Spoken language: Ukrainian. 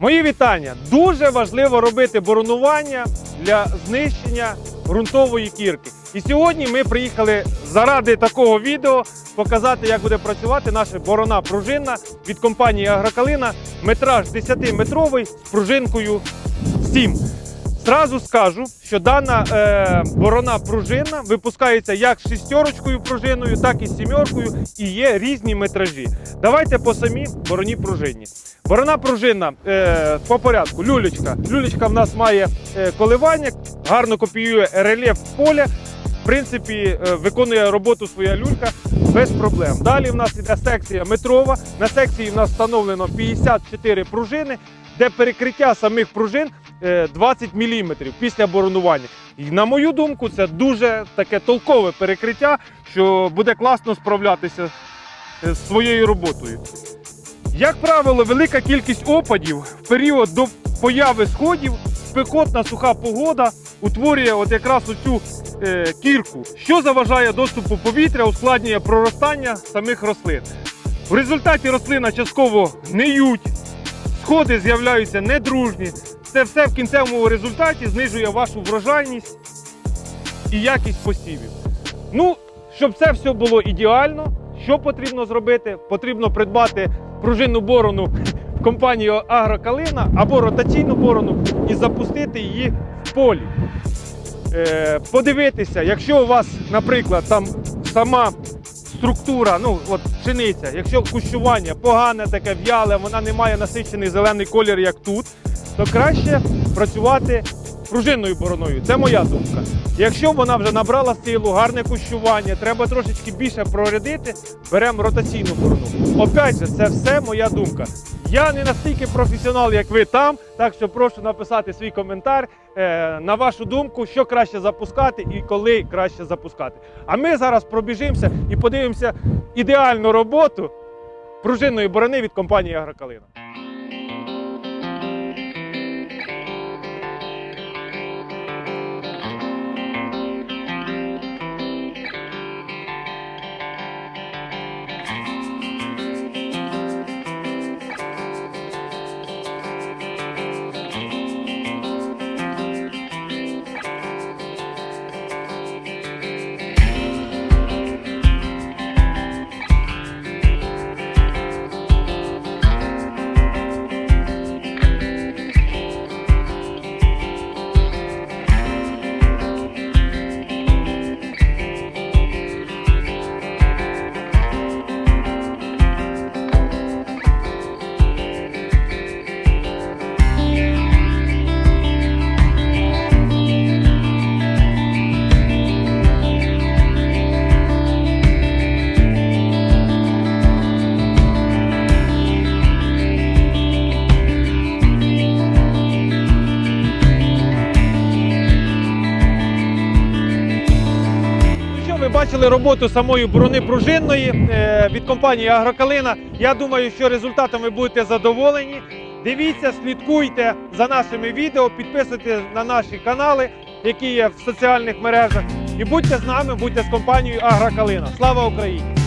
Мої вітання. Дуже важливо робити боронування для знищення ґрунтової кірки. І сьогодні ми приїхали заради такого відео показати, як буде працювати наша борона пружинна від компанії Агрокалина. Метраж 10-метровий з пружинкою 7. Зразу скажу, що дана е, борона пружинна випускається як шістерочкою пружиною, так і сімеркою, і є різні метражі. Давайте по самій бороні пружинні. Борона пружинна е, по порядку. Люлечка. Люлечка в нас має е, коливання, гарно копіює рельєф поля. В принципі, е, виконує роботу своя люлька без проблем. Далі в нас іде секція метрова. На секції в нас встановлено 54 пружини, де перекриття самих пружин 20 мм після боронування. І на мою думку, це дуже таке толкове перекриття, що буде класно справлятися е, з своєю роботою. Як правило, велика кількість опадів в період до появи сходів, спекотна суха погода утворює от якраз оцю е, кірку, що заважає доступу повітря, ускладнює проростання самих рослин. В результаті рослина частково гниють, сходи з'являються недружні. Це все в кінцевому результаті знижує вашу врожайність і якість посівів. Ну, щоб це все було ідеально, що потрібно зробити? Потрібно придбати пружинну борону компанії Агрокалина або ротаційну борону і запустити її в полі. Е, подивитися, якщо у вас, наприклад, там сама структура, ну от пшениця, якщо кущування погане, таке в'яле, вона не має насичений зелений колір, як тут, то краще працювати пружинною бороною. Це моя думка. Якщо вона вже набрала силу, гарне кущування, треба трошечки більше прорядити, беремо ротаційну борону. Опять же, це все моя думка. Я не настільки професіонал, як ви там, так що прошу написати свій коментар е, на вашу думку, що краще запускати і коли краще запускати. А ми зараз пробіжимося і подивимося ідеальну роботу пружинної борони від компанії Агрокалина. Бачили роботу самої брони пружинної е, від компанії Агрокалина? Я думаю, що результатами будете задоволені. Дивіться, слідкуйте за нашими відео, підписуйтесь на наші канали, які є в соціальних мережах. І будьте з нами, будьте з компанією Агрокалина. Слава Україні!